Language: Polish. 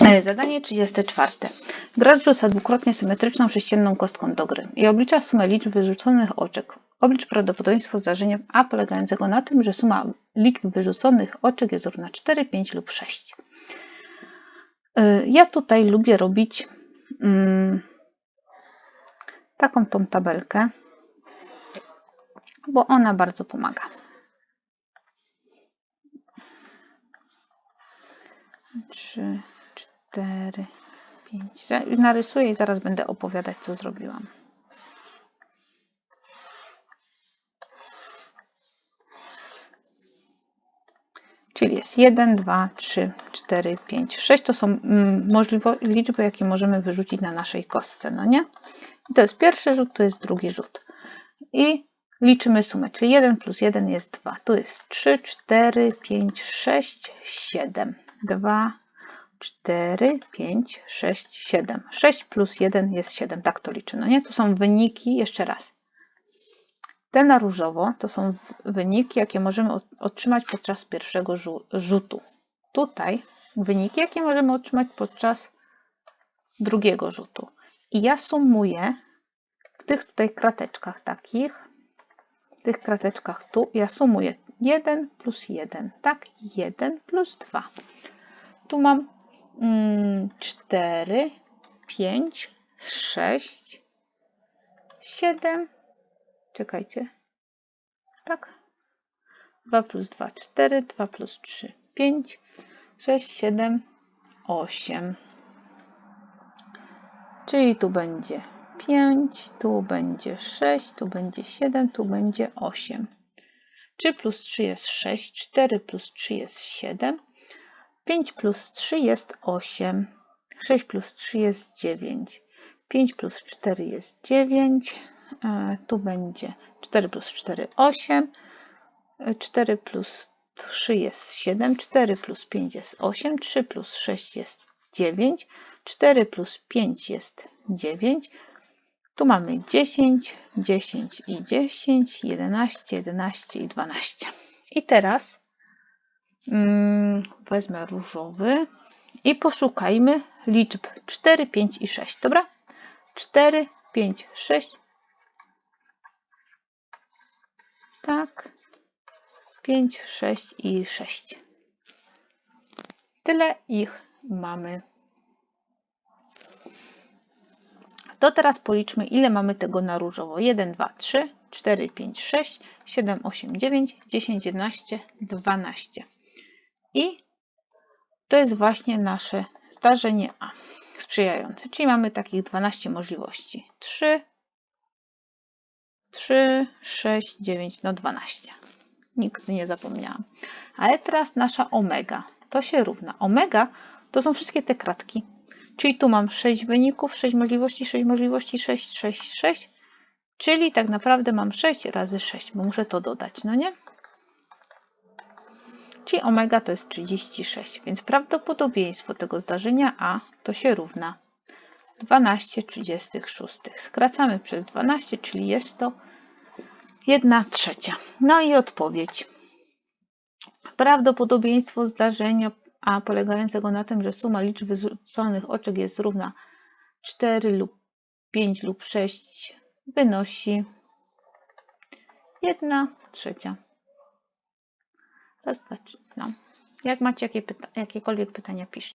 E, Zadanie 34. Gracz rzuca dwukrotnie symetryczną sześcienną kostką do gry i oblicza sumę liczb wyrzuconych oczek. Oblicz prawdopodobieństwo zdarzenia A polegającego na tym, że suma liczb wyrzuconych oczek jest równa 4, 5 lub 6. E, Ja tutaj lubię robić mm, taką tą tabelkę, bo ona bardzo pomaga. Trzy, cztery, pięć. Za- Narysuję i zaraz będę opowiadać, co zrobiłam. Czyli jest 1, 2, 3, 4, 5, 6. To są mm, możliwe liczby, jakie możemy wyrzucić na naszej kostce, no nie? I to jest pierwszy rzut, to jest drugi rzut. I liczymy sumę, czyli 1 plus 1 jest 2. Tu jest 3, 4, 5, 6, 7. 2, 4, 5, 6, 7. 6 plus 1 jest 7. Tak to liczy. No nie? Tu są wyniki, jeszcze raz. Te na różowo to są wyniki, jakie możemy otrzymać podczas pierwszego rzu- rzutu. Tutaj wyniki, jakie możemy otrzymać podczas drugiego rzutu. I ja sumuję w tych tutaj krateczkach takich, w tych krateczkach tu, ja sumuję 1 plus 1, tak? 1 plus 2. Tu mam 4, 5, 6, 7, czekajcie, tak? 2 plus 2, 4, 2 plus 3, 5, 6, 7, 8. Czyli tu będzie 5, tu będzie 6, tu będzie 7, tu będzie 8. 3 plus 3 jest 6, 4 plus 3 jest 7, 5 plus 3 jest 8, 6 plus 3 jest 9, 5 plus 4 jest 9, e, tu będzie 4 plus 4 8, e, 4 plus 3 jest 7, 4 plus 5 jest 8, 3 plus 6 jest 9, 4 plus 5 jest 9, tu mamy 10, 10 i 10, 11, 11 i 12. I teraz wezmę różowy i poszukajmy liczb 4, 5 i 6. Dobra? 4, 5, 6. Tak. 5, 6 i 6. Tyle ich mamy. To teraz policzmy, ile mamy tego na różowo. 1, 2, 3, 4, 5, 6, 7, 8, 9, 10, 11, 12. I to jest właśnie nasze zdarzenie A sprzyjające. Czyli mamy takich 12 możliwości. 3, 3, 6, 9, no 12. Nikt nie zapomniałam. Ale teraz nasza omega. To się równa. Omega to są wszystkie te kratki. Czyli tu mam 6 wyników, 6 możliwości, 6 możliwości, 6, 6, 6. Czyli tak naprawdę mam 6 razy 6, bo muszę to dodać, no nie? Czyli omega to jest 36, więc prawdopodobieństwo tego zdarzenia A to się równa 12 36. Skracamy przez 12, czyli jest to 1 trzecia. No i odpowiedź. Prawdopodobieństwo zdarzenia A polegającego na tym, że suma liczb wyrzuconych oczek jest równa 4 lub 5 lub 6 wynosi 1 trzecia. Raz, dwa, trzy. No. Jak macie jakie pyta jakiekolwiek pytania, piszcie.